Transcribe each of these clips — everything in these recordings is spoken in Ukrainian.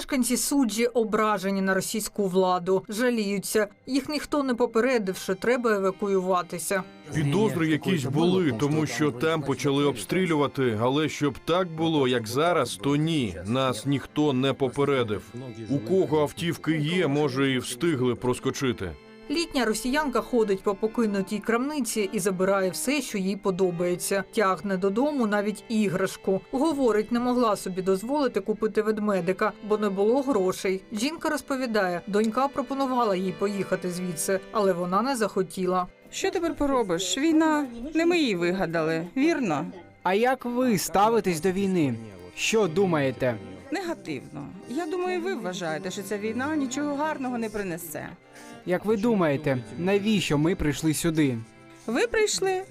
Мешканці суджі ображені на російську владу, жаліються. Їх ніхто не попередив, що треба евакуюватися. Підозри якісь були, тому що там почали обстрілювати. Але щоб так було, як зараз, то ні. Нас ніхто не попередив. У кого автівки є, може і встигли проскочити. Літня росіянка ходить по покинутій крамниці і забирає все, що їй подобається. Тягне додому навіть іграшку. Говорить, не могла собі дозволити купити ведмедика, бо не було грошей. Жінка розповідає, донька пропонувала їй поїхати звідси, але вона не захотіла. Що тепер поробиш? Війна не ми її вигадали, вірно? А як ви ставитесь до війни? Що думаєте? Негативно. Я думаю, ви вважаєте, що ця війна нічого гарного не принесе. Як ви думаєте, навіщо ми прийшли сюди? Ви прийшли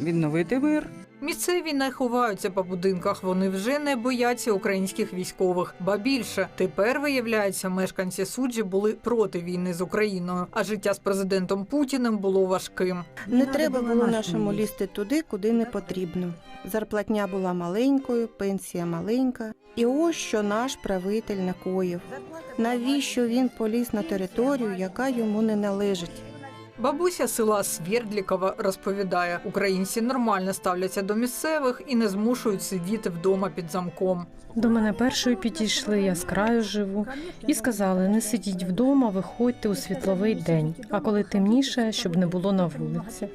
відновити мир. Місцеві не ховаються по будинках. Вони вже не бояться українських військових. Ба більше тепер виявляється, мешканці суджі були проти війни з Україною, а життя з президентом Путіним було важким. Не треба було нашому лізти туди, куди не потрібно. Зарплатня була маленькою, пенсія маленька. І ось що наш правитель накоїв. Навіщо він поліз на територію, яка йому не належить? Бабуся села Свердлікова розповідає, українці нормально ставляться до місцевих і не змушують сидіти вдома під замком. До мене першою підійшли, я з краю живу, і сказали: не сидіть вдома, виходьте у світловий день, а коли темніше, щоб не було на вулиці.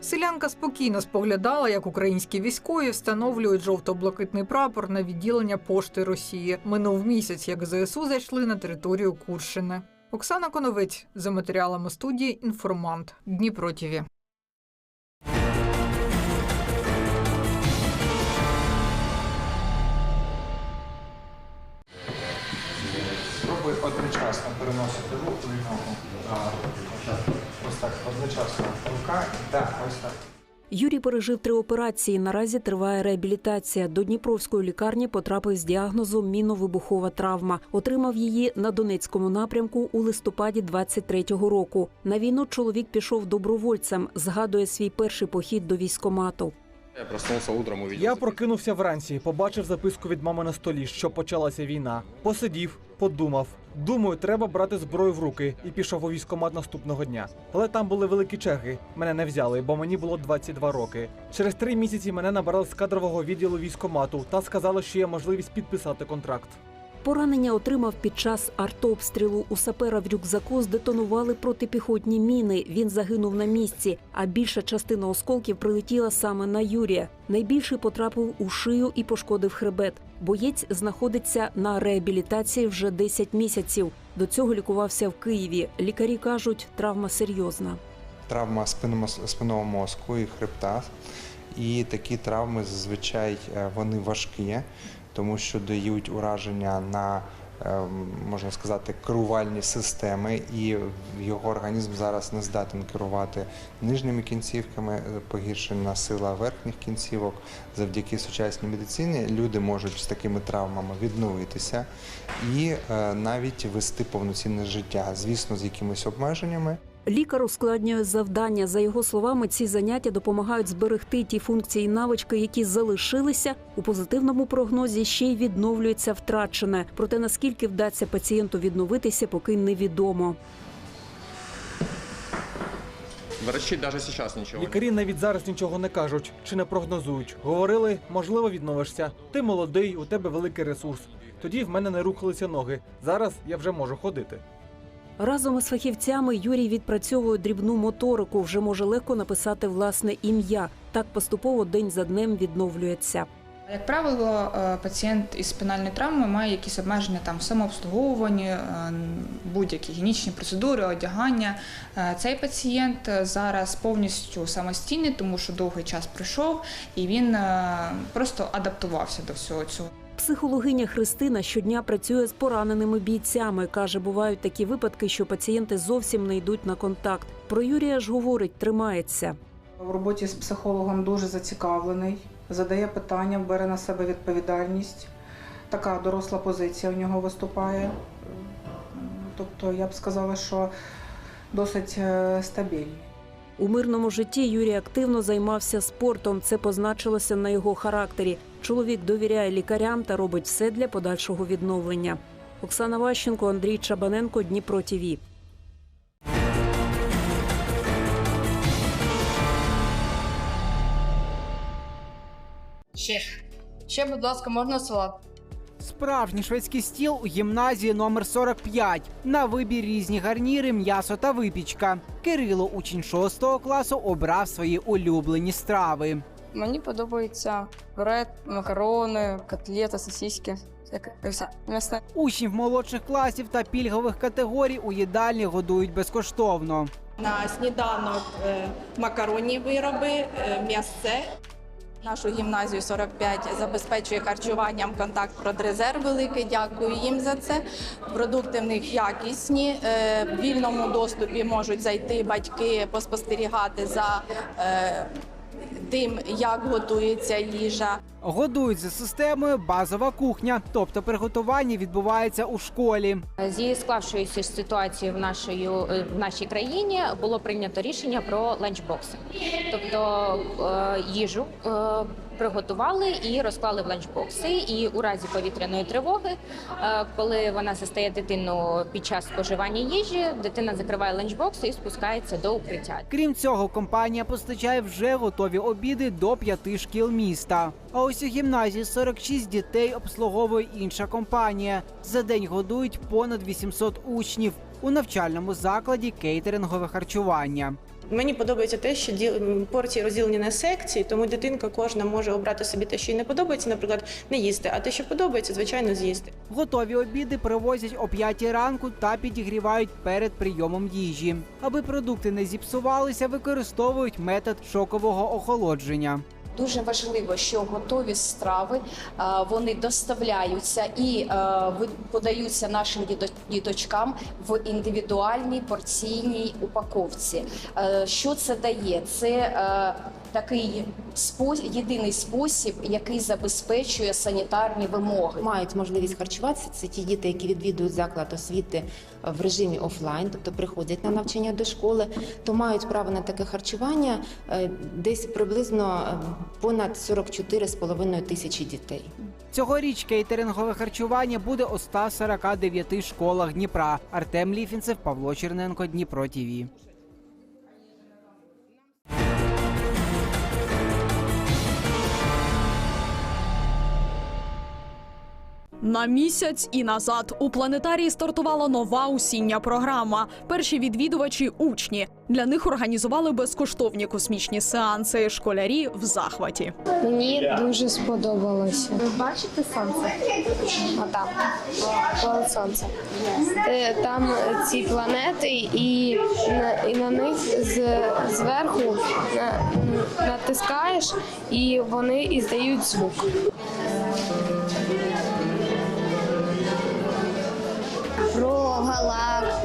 Селянка спокійно споглядала, як українські військові встановлюють жовто-блакитний прапор на відділення пошти Росії. Минув місяць, як ЗСУ зайшли на територію Курщини. Оксана Коновець за матеріалами студії Інформант Дніпро ТІВІ. Спробуй одночасно переносити руку і ногу. Ось так, одночасно. Рука, так, ось так. Юрій пережив три операції. Наразі триває реабілітація. До Дніпровської лікарні потрапив з діагнозом міновибухова травма. Отримав її на Донецькому напрямку у листопаді 23-го року. На війну чоловік пішов добровольцем. Згадує свій перший похід до військомату. Я проснулся утром, увидел. Я прокинувся вранці, побачив записку від мами на столі, що почалася війна. Посидів, подумав. Думаю, треба брати зброю в руки і пішов у військомат наступного дня. Але там були великі черги. Мене не взяли, бо мені було 22 роки. Через три місяці мене набрали з кадрового відділу військомату та сказали, що є можливість підписати контракт. Поранення отримав під час артобстрілу. У сапера в рюкзаку здетонували протипіхотні міни. Він загинув на місці, а більша частина осколків прилетіла саме на Юрія. Найбільший потрапив у шию і пошкодив хребет. Боєць знаходиться на реабілітації вже 10 місяців. До цього лікувався в Києві. Лікарі кажуть, травма серйозна. Травма спинного, мозку і хребта. І такі травми зазвичай е, вони важкі, тому що дають ураження на, е, можна сказати, керувальні системи, і його організм зараз не здатен керувати нижніми кінцівками, е, погіршена сила верхніх кінцівок. Завдяки сучасній медицині люди можуть з такими травмами відновитися і е, навіть вести повноцінне життя, звісно, з якимись обмеженнями. Лікар ускладнює завдання. За його словами, ці заняття допомагають зберегти ті функції і навички, які залишилися у позитивному прогнозі. Ще й відновлюється втрачене. Проте наскільки вдасться пацієнту відновитися, поки невідомо. Врачи даже сейчас ничего не Лікарі навіть зараз нічого не кажуть чи не прогнозують. Говорили, можливо, відновишся. Ти молодий, у тебе великий ресурс. Тоді в мене не рухалися ноги. Зараз я вже можу ходити. Разом із фахівцями Юрій відпрацьовує дрібну моторику. Вже може легко написати власне ім'я. Так поступово день за днем відновлюється. Як правило, е, пацієнт із спінальною травмою має якісь обмеження там в самообслуговуванні, е, будь-які гігієнічні процедури, одягання. Е, Цей пацієнт зараз повністю самостійний, тому що довгий час пройшов і він просто адаптувався до всього цього. Психологиня Христина щодня працює з пораненими бійцями. каже, бувають такі випадки, що пацієнти зовсім не йдуть на контакт. Про Юрія ж говорить, тримається. В роботі з психологом дуже зацікавлений, задає питання, бере на себе відповідальність. Така доросла позиція у нього виступає. Тобто я б сказала, що досить е, стабільний. У мирному житті Юрій активно займався спортом. Це позначилося на його характері. Чоловік довіряє лікарям та робить все для подальшого відновлення. Оксана Ващенко, Андрій Чабаненко, Дніпро ТІВІ. Ще. Ще, будь ласка, можна салат? Справжній шведський стіл у гімназії номер 45. На вибір різні гарніри, м'ясо та випічка. Кирило, учень 6 класу, обрав свої улюблені страви. Мені подобається бред, макарони, котлета, сосиски. Все. М'ясне. Учнів молодших класів та пільгових категорій у їдальні годують безкоштовно. На сніданок е, макаронні вироби, е, м'ясце. Нашу гімназію 45 забезпечує харчуванням контакт Продрезерв великий. Дякую їм за це. Продукти в них якісні. е, В вільному доступі можуть зайти батьки, поспостерігати за тим, як готується їжа. Годують за системою базова кухня, тобто приготування відбувається у школі. Зі склавшоюся ситуацією в нашої в нашій країні було прийнято рішення про ланчбокси, тобто е, їжу е, приготували і розклали в ланчбокси. І у разі повітряної тривоги, е, коли вона застає дитину під час споживання їжі, дитина закриває ланчбокси і спускається до укриття. Крім цього, компанія постачає вже готові обіди до п'яти шкіл міста. А ось у гімназії 46 дітей обслуговує інша компанія. За день годують понад 800 учнів. У навчальному закладі кейтерингове харчування. Мені подобається те, що порції розділені на секції, тому дитинка кожна може обрати собі те, що їй не подобається, наприклад, не їсти, а те, що подобається, звичайно, з'їсти. Готові обіди привозять о 5 ранку та підігрівають перед прийомом їжі. Аби продукти не зіпсувалися, використовують метод шокового охолодження. Дуже важливо, що готові страви е, вони доставляються і е, подаються нашим діто- діточкам в індивідуальній порційній упаковці. Е, Що це дає? Це такий спо- єдиний спосіб, який забезпечує санітарні вимоги. мають можливість харчуватися. Це ті діти, які відвідують заклад освіти в режимі офлайн, тобто приходять на навчання до школи, то мають право на таке харчування е, десь приблизно е, понад 44,5 тисячі дітей. Цьогоріч кейтерингове харчування буде у 149 школах Дніпра. Артем Ліфінцев, Павло Черненко, Дніпро ТІВІ. На місяць і назад у планетарії стартувала нова осіння програма. Перші відвідувачі учні. Для них організували безкоштовні космічні сеанси. Школярі в захваті. Мені дуже сподобалося. Ви бачите сонце? Отам. Поле сонце. Е, Там ці планети, і на, і на них з, зверху натискаєш, і вони іздають звук.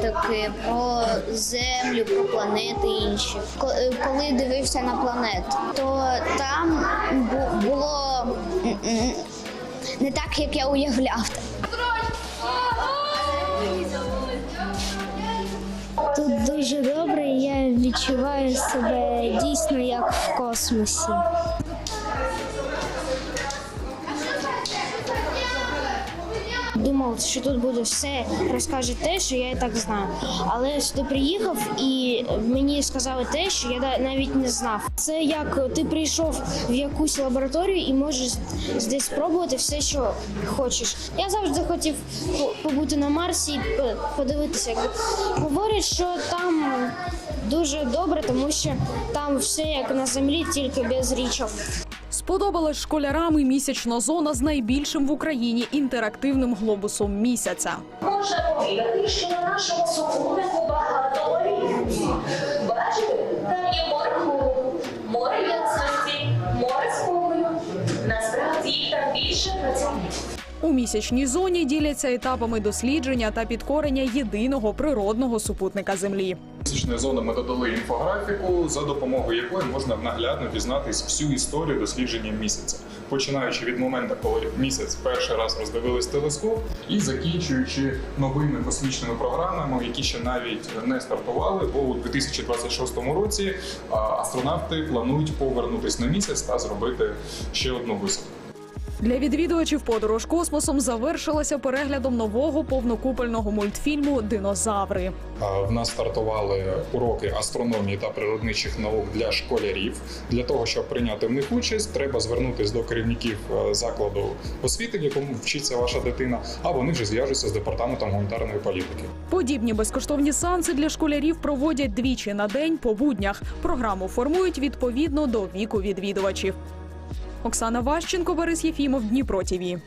Галактики, про землю, про планети інші. Е, Коли дивився на планет, то там було не так, як я уявляв. Тут дуже добре, я відчуваю себе дійсно як в космосі. Думав, що тут буде все, розкаже те, що я і так знаю. Але сюди приїхав і мені сказали те, що я навіть не знав. Це як ти прийшов в якусь лабораторію і можеш десь спробувати все, що хочеш. Я завжди хотів побути на Марсі і подивитися. Говорять, що там дуже добре, тому що там все як на землі, тільки без річок. Сподобалась школярам і місячна зона з найбільшим в Україні інтерактивним глобусом місяця. Можна повідати, що на нашому супутнику У місячній зоні діляться етапами дослідження та підкорення єдиного природного супутника Землі. Місячної зони ми додали інфографіку, за допомогою якої можна наглядно дізнатись всю історію дослідження місяця, починаючи від моменту, коли місяць перший раз роздивились телескоп, і закінчуючи новими космічними програмами, які ще навіть не стартували, бо у 2026 році астронавти планують повернутись на місяць та зробити ще одну висадку. Для відвідувачів подорож космосом завершилася переглядом нового повнокупольного мультфільму Динозаври. В нас стартували уроки астрономії та природничих наук для школярів. Для того, щоб прийняти в них участь, треба звернутися до керівників е, закладу освіти, в якому вчиться ваша дитина, а вони вже зв'яжуться з департаментом гуманітарної політики. Подібні безкоштовні сеанси для школярів проводять двічі на день по буднях. Програму формують відповідно до віку відвідувачів. Оксана Ващенко, Борис Єфімов, Дніпро ТІВІ.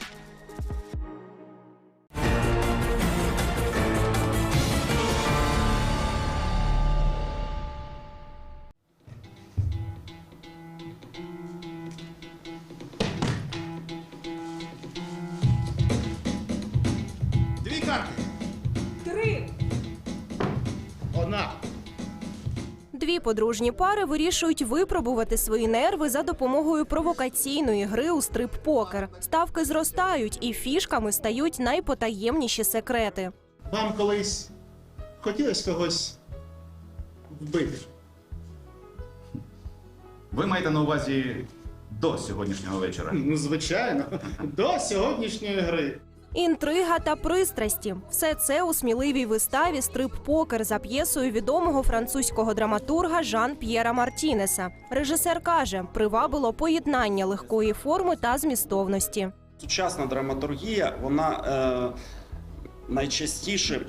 Дві карти. Дві подружні пари вирішують випробувати свої нерви за допомогою провокаційної гри у стрип-покер. Ставки зростають, і фішками стають найпотаємніші секрети. Вам колись хотілося когось вбити? Ви маєте на увазі до сьогоднішнього вечора? Ну, звичайно, до сьогоднішньої гри. Інтрига та пристрасті все це у сміливій виставі стрип-покер за п'єсою відомого французького драматурга Жан П'єра Мартінеса. Режисер каже, привабило поєднання легкої форми та змістовності. Сучасна драматургія, вона е, найчастіше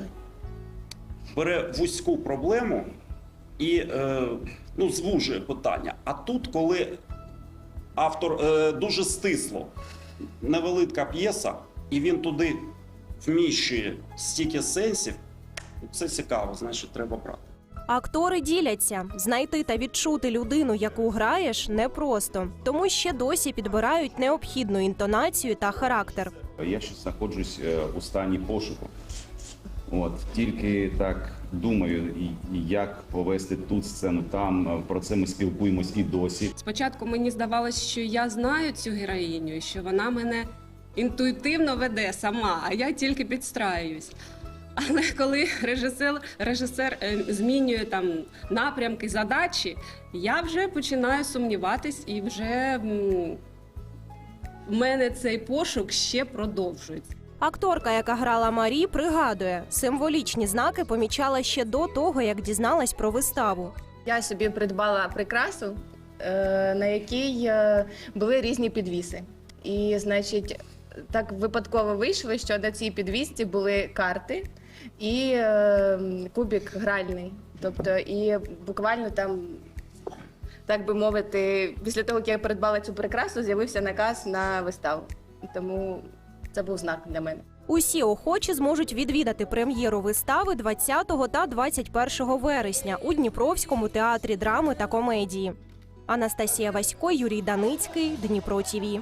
бере вузьку проблему і е, ну, звужує питання. А тут, коли автор е, дуже стисло, невелика п'єса, і він туди вміщує стільки сенсів, це цікаво, значить, треба брати. Актори діляться знайти та відчути людину, яку граєш, непросто, тому ще досі підбирають необхідну інтонацію та характер. Я ще знаходжусь е, у стані пошуку. От тільки так думаю, як повести тут сцену там. Е, Про це ми спілкуємось і досі. Спочатку мені здавалось, що я знаю цю героїню, що вона мене інтуїтивно веде сама, а я тільки підстраюсь. Але коли режисер, режисер е, змінює там напрямки, задачі, я вже починаю сумніватись, і вже в мене цей пошук ще продовжується. Акторка, яка грала Марі, пригадує, символічні знаки помічала ще до того, як дізналась про виставу. Я собі придбала прикрасу, е, на якій е, були різні підвіси. І, значить, так випадково вийшло, що на цій підвісці були карти і е, кубік гральний. Тобто, і буквально там, так би мовити, після того, як я придбала цю прикрасу, з'явився наказ на виставу. Тому це був знак для мене. Усі охочі зможуть відвідати прем'єру вистави 20 та 21 вересня у Дніпровському театрі драми та комедії. Анастасія Васько, Юрій Даницький, Дніпро ТІВІ.